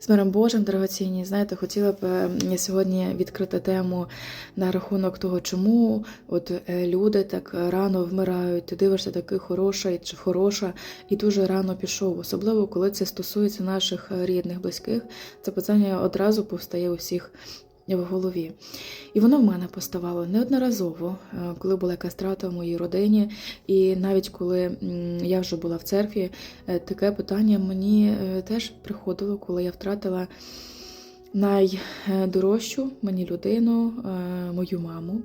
З миром Божим, дорогоцінні, знаєте, хотіла б я сьогодні відкрити тему на рахунок того, чому от е, люди так рано вмирають. Ти дивишся такий хороший чи хороша, і дуже рано пішов. Особливо коли це стосується наших е, рідних, близьких. Це питання одразу повстає у всіх в голові. І воно в мене поставало неодноразово, е, коли була якась страта в моїй родині, і навіть коли я вже була в церкві, е, таке питання мені е, теж приходило, коли я втратила найдорожчу мені людину, мою маму.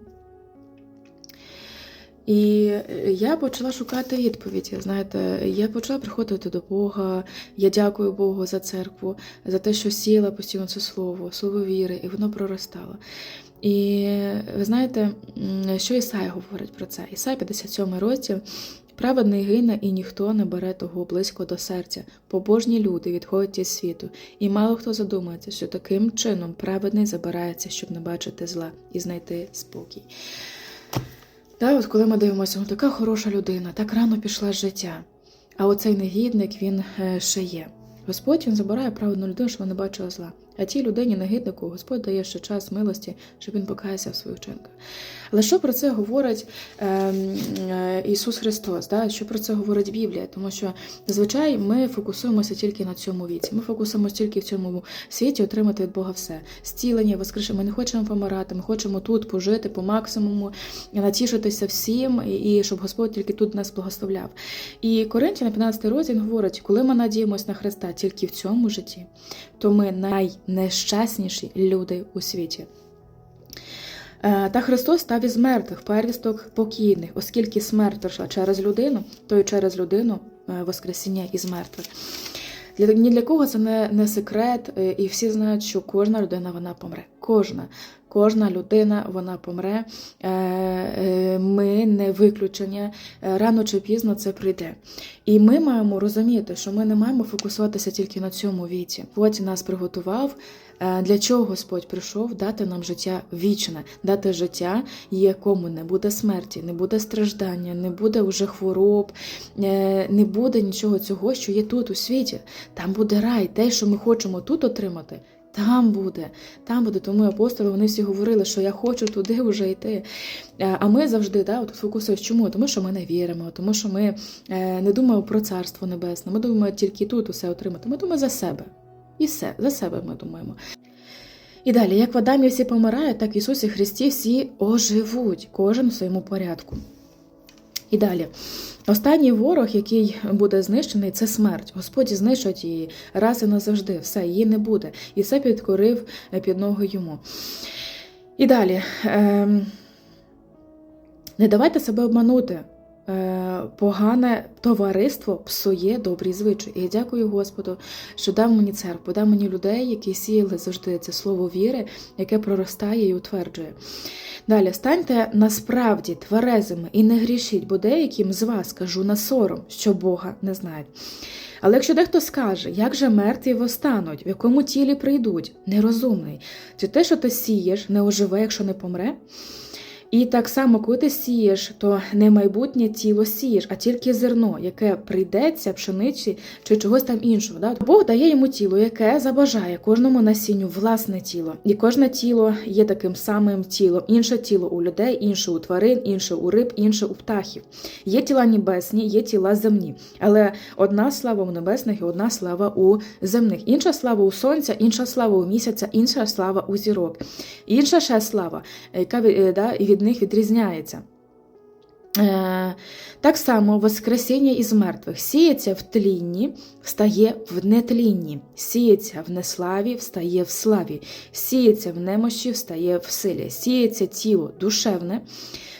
І я почала шукати відповіді. Знаєте, я почала приходити до Бога. Я дякую Богу за церкву, за те, що сіла постійно це слово, слово віри, і воно проростало. І ви знаєте, що Ісай говорить про це? Ісай 57 розділ. Праведний гине, і ніхто не бере того близько до серця. Побожні люди відходять із світу, і мало хто задумається, що таким чином праведний забирається, щоб не бачити зла і знайти спокій. Та, от коли ми дивимося, ну така хороша людина, так рано пішла з життя. А оцей негідник він е, ще є. Господь він забирає праведну людину, що вона бачила зла. А тій людині, негіднику, Господь дає ще час милості, щоб він покаявся в своїх вчинках. Але що про це говорить е, е, Ісус Христос? Да? Що про це говорить Біблія? Тому що зазвичай ми фокусуємося тільки на цьому віці. Ми фокусуємося тільки в цьому світі отримати від Бога все. Зцілення, воскрешення. Ми не хочемо помирати, ми хочемо тут пожити по максимуму, натішитися всім, і, щоб Господь тільки тут нас благословляв. І Коринтяна 15 розділ говорить, коли ми надіємося на Христа тільки в цьому житті, то ми найнещасніші люди у світі. Е, Та Христос став із мертвих, первісток покійних, оскільки смерть прийшла через людину, то й через людину е, Воскресіння із мертвих. Для, ні для кого це не, не секрет, е, і всі знають, що кожна людина вона помре. Кожна. Кожна людина вона помре. Е, е, Ми не виключення. Е, Рано чи пізно це прийде. І ми маємо розуміти, що ми не маємо фокусуватися тільки на цьому віці. Потім нас приготував. Для чого Господь прийшов дати нам життя вічне, дати життя, якому не буде смерті, не буде страждання, не буде вже хвороб, не буде нічого цього, що є тут у світі. Там буде рай, те, що ми хочемо тут отримати. Там буде, там буде. Тому апостоли вони всі говорили, що я хочу туди вже йти. Е, А ми завжди да, от фокусуємося. Чому? Тому що ми не віримо, тому що ми е, не думаємо про царство небесне. Ми думаємо тільки тут усе отримати. Ми думаємо за себе. І все, за себе ми думаємо. І далі, як в Адамі всі помирають, так Ісусі Христі всі оживуть, кожен в своєму порядку. І далі. Останній ворог, який буде знищений, це смерть. Господь знищить її раз і назавжди. Все, її не буде. І все підкорив е, під ноги йому. І далі. Ем, не давайте себе обманути. Е, Погане товариство псує добрі звичаї. І я дякую Господу, що дав мені церкву, дав мені людей, які сіяли завжди це слово віри, яке проростає і утверджує. Далі станьте насправді тверезими і не грішіть, бо деяким з вас кажу на сором, що Бога не знають. Але якщо дехто скаже, як же мертві востануть, в якому тілі прийдуть, нерозумний, чи те, що ти сієш, не оживе, якщо не помре? І так само, коли ти сієш, то не майбутнє тіло сієш, а тільки зерно, яке прийдеться пшениці чи чогось там іншого. Да? Бог дає йому тіло, яке забажає кожному насінню власне тіло. І кожне тіло є таким самим тілом. Інше тіло у людей, інше у тварин, інше у риб, інше у птахів. Є тіла небесні, є тіла земні. Але одна слава у небесних і одна слава у земних. Інша слава у сонця, інша слава у місяця, інша слава у зірок. Інша ще слава, яка е, да, від них відрізняється. Е, Так само Воскресіння із мертвих сіється в тлінні, встає в нетлінні, сіється в неславі, встає в славі, сіється в немощі, встає в силі, сіється тіло душевне,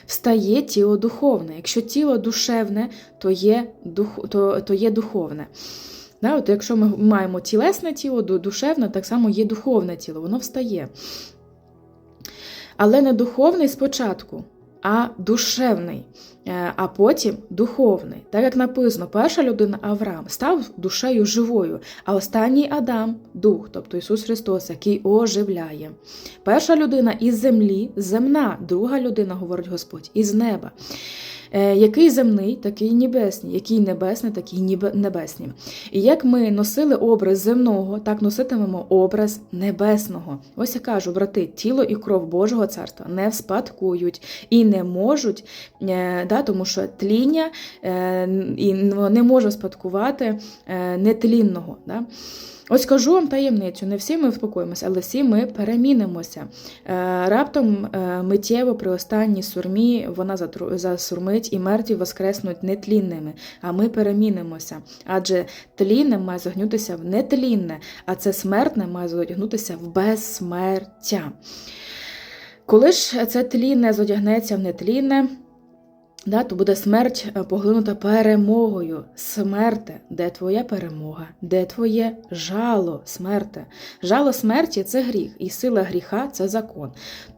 встає тіло духовне. Якщо тіло душевне, то є, дух, то, то є духовне. Да, от Якщо ми маємо тілесне тіло, душевне, так само є духовне тіло, воно встає. Але не духовний спочатку, а душевний, е, а потім духовний. Так як написано, перша людина Авраам став душею живою, а останній Адам дух, тобто Ісус Христос, який оживляє. Перша людина із землі, земна, друга людина, говорить Господь, із неба. Е, Який земний, такий небесний, який небесний, такий нібе- небесний. І як ми носили образ земного, так носитимемо образ небесного. Ось я кажу, брати, тіло і кров Божого царства не вспадкують і не можуть, е, да, тому що тління е, і не може спадкувати нетлінного. Да. Ось кажу вам таємницю, не всі ми вспокоїмося, але всі ми перемінимося. Е, Раптом е, миттєво при останній сурмі вона засурмить і мертві воскреснуть нетлінними, а ми перемінимося. Адже тлінне має загнутися в нетлінне, а це смертне має зодягнутися в безсмертя. Коли ж це тлінне зодягнеться в нетлінне, да, то буде смерть е, поглинута перемогою. Смерте, де твоя перемога, де твоє жало, смерте? Жало смерті це гріх, і сила гріха це закон.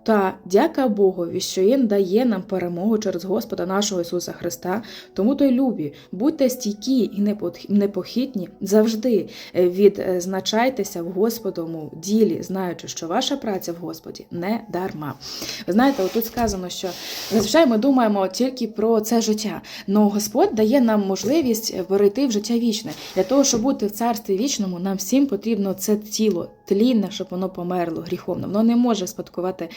Та дяка Богові, що Він дає нам перемогу через Господа нашого Ісуса Христа. Тому то й любі, будьте стійкі і непохитні завжди. Е, Відзначайтеся в Господому ділі, знаючи, що ваша праця в Господі не дарма. Ви знаєте, отут сказано, що зазвичай ми думаємо тільки про це життя. Но Господь дає нам можливість перейти в життя вічне. Для того, щоб бути в царстві вічному, нам всім потрібно це тіло, тлінне, щоб воно померло гріховно. Воно не може спадкувати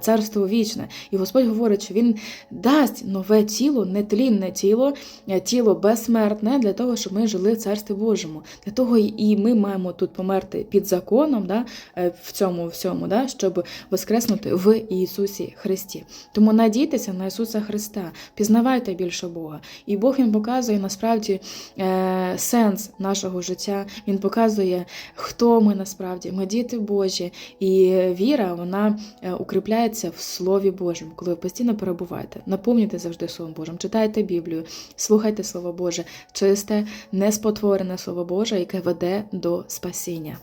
царство вічне. І Господь говорить, що Він дасть нове тіло, нетлінне тіло, е, тіло безсмертне для того, щоб ми жили в царстві Божому. Для того і ми маємо тут померти під законом, да, е, в цьому всьому, да, щоб воскреснути в Ісусі Христі. Тому надійтеся на Ісуса Христа, пізнавайте більше Бога. І Бог Він показує насправді е, сенс нашого життя. Він показує, хто ми насправді. Ми діти Божі, і віра вона е, укріпляється в Слові Божому, коли ви постійно перебуваєте. Наповнюйте завжди Словом Божим, читайте Біблію, слухайте Слово Боже, чисте, неспотворене Слово Боже, яке веде до спасіння.